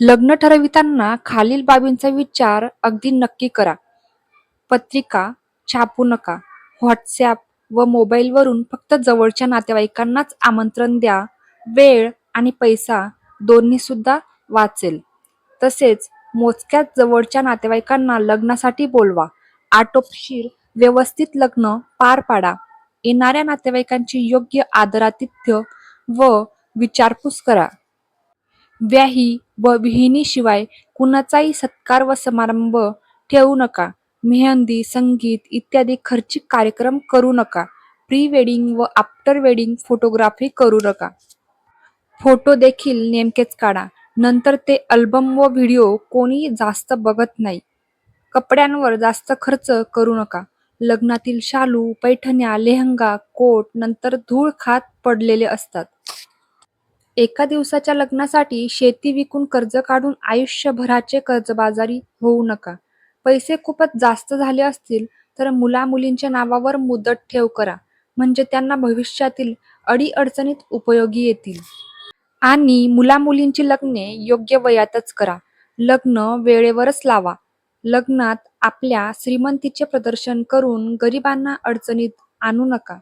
लग्न ठरविताना खालील बाबींचा विचार अगदी नक्की करा. पत्रिका छापू नका. व्हॉट्सॲप व मोबाईलवरून फक्त जवळच्या नातेवाईकांनाच आमंत्रण द्या. वेळ आणि पैसा दोन्हीसुद्धा वाचेल. तसेच मोजक्याच जवळच्या नातेवाईकांना लग्नासाठी बोलवा. आटोपशीर व्यवस्थित लग्न पार पाडा. येणाऱ्या नातेवाईकांची योग्य आदरातिथ्य व विचारपूस करा. व्याही व विहिणीशिवाय कुणाचाही सत्कार व समारंभ ठेवू नका. मेहंदी, संगीत इत्यादी खर्चिक कार्यक्रम करू नका. प्री वेडिंग व आफ्टर वेडिंग फोटोग्राफी करू नका. फोटो देखील नेमकेच काढा. नंतर ते अल्बम व व्हिडिओ कोणी जास्त बघत नाही. कपड्यांवर जास्त खर्च करू नका. लग्नातील शालू, पैठण्या, लेहंगा, कोट नंतर धूळ खात पडलेले असतात. एका दिवसाच्या लग्नासाठी शेती विकून कर्ज काढून आयुष्यभराचे कर्जबाजारी होऊ नका. पैसे खूपच जास्त झाले असतील तर मुला-मुलींच्या नावावर मुदत ठेव करा. म्हणजे त्यांना भविष्यातील अडीअडचणीत उपयोगी येतील. आणि मुला-मुलींची लग्ने योग्य वयातच करा. लग्न वेळेवरच लावा. लग्नात आपल्या श्रीमंतीचे प्रदर्शन करून गरिबांना अडचणीत आणू नका.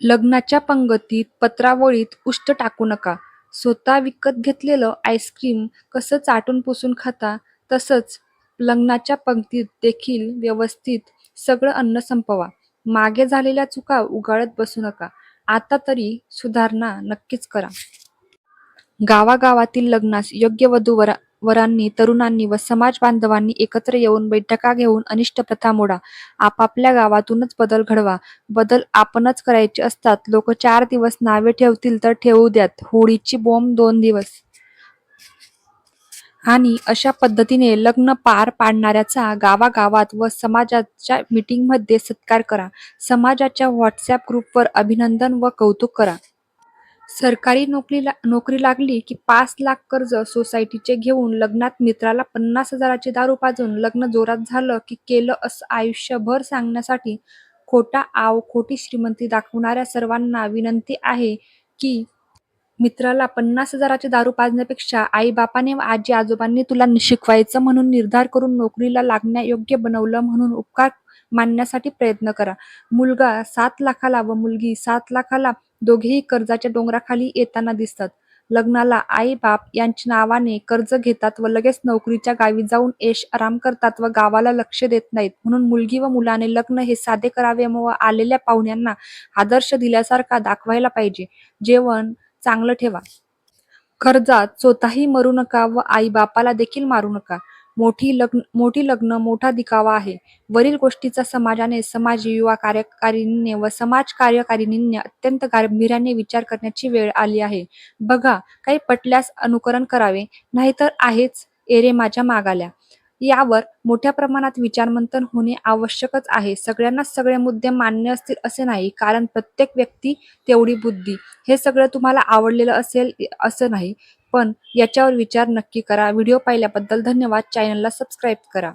लग्नाच्या पंगतीत, पत्रावळीत उष्ट टाकू नका. स्वतः विकत घेतलेलं आईस्क्रीम कसं चाटून पुसून खाता तसंच लग्नाच्या पंगतीत देखील व्यवस्थित सगळं अन्न संपवा. मागे झालेल्या चुका उगाळत बसू नका. आता तरी सुधारणा नक्कीच करा. गावागावातील लग्नास योग्य वरांनी तरुणांनी व समाज बांधवांनी एकत्र येऊन बैठका घेऊन अनिष्ट प्रथा मोडा. आपापल्या गावातूनच बदल घडवा. बदल आपणच करायचे असतात. लोक चार दिवस नावे ठेवतील तर ठेवू द्यात. होळीची बोंब दोन दिवस. आणि अशा पद्धतीने लग्न पार पाडणाऱ्याचा गावागावात व समाजाच्या मीटिंगमध्ये सत्कार करा. समाजाच्या व्हॉट्सॲप ग्रुपवर अभिनंदन व कौतुक करा. सरकारी नोकरी लागली की पाच लाख कर्ज सोसायटीचे घेऊन लग्नात मित्राला पन्नास हजाराची दारू पाजून लग्न जोरात झालं की केलं असं आयुष्यभर सांगण्यासाठी खोटा आव खोटी श्रीमंती दाखवणाऱ्या सर्वांना विनंती आहे की मित्राला पन्नास हजाराची दारू पाजण्यापेक्षा आई-बापाने व आजी-आजोबांनी तुला शिकवायचं म्हणून निर्धार करून नोकरीला लागण्यायोग्य बनवलं म्हणून उपकार मानण्यासाठी प्रयत्न करा. मुलगा सात लाखाला व मुलगी सात लाखाला दोघेही कर्जाच्या डोंगराखाली येताना दिसतात. लग्नाला आई-बाप यांच्या नावाने कर्ज घेतात व लगेच नोकरीच्या गावी जाऊन यश आराम करतात व गावाला लक्ष देत नाहीत. म्हणून मुलगी व मुलाने लग्न हे साधे करावे व आलेल्या पाहुण्यांना आदर्श दिल्यासारखा दाखवायला पाहिजे. जेवण चांगलं ठेवा. कर्जात स्वतःही मरू नका व आई-बापाला देखील मारू नका. मोठी लग्न मोठा दिखावा आहे. वरील गोष्टीचा समाजाने, समाज युवा कार्यकारिणीने व समाज कार्यकारिणींनी अत्यंत गांभीर्याने विचार करण्याची वेळ आली आहे. बघा काही पटल्यास अनुकरण करावे नाहीतर आहेच एरे माझ्या मागाल्या यावर मोठ्या प्रमाणात विचारमंथन होणे आवश्यकच आहे. सगळ्यांनाच सगळे मुद्दे मान्य असतील असे नाही कारण प्रत्येक व्यक्ती तेवढी बुद्धी. हे सगळं तुम्हाला आवडलेलं असेल असं नाही. पण याच्यावर विचार नक्की करा. व्हिडिओ पाहिल्याबद्दल धन्यवाद. चॅनलला सबस्क्राईब करा.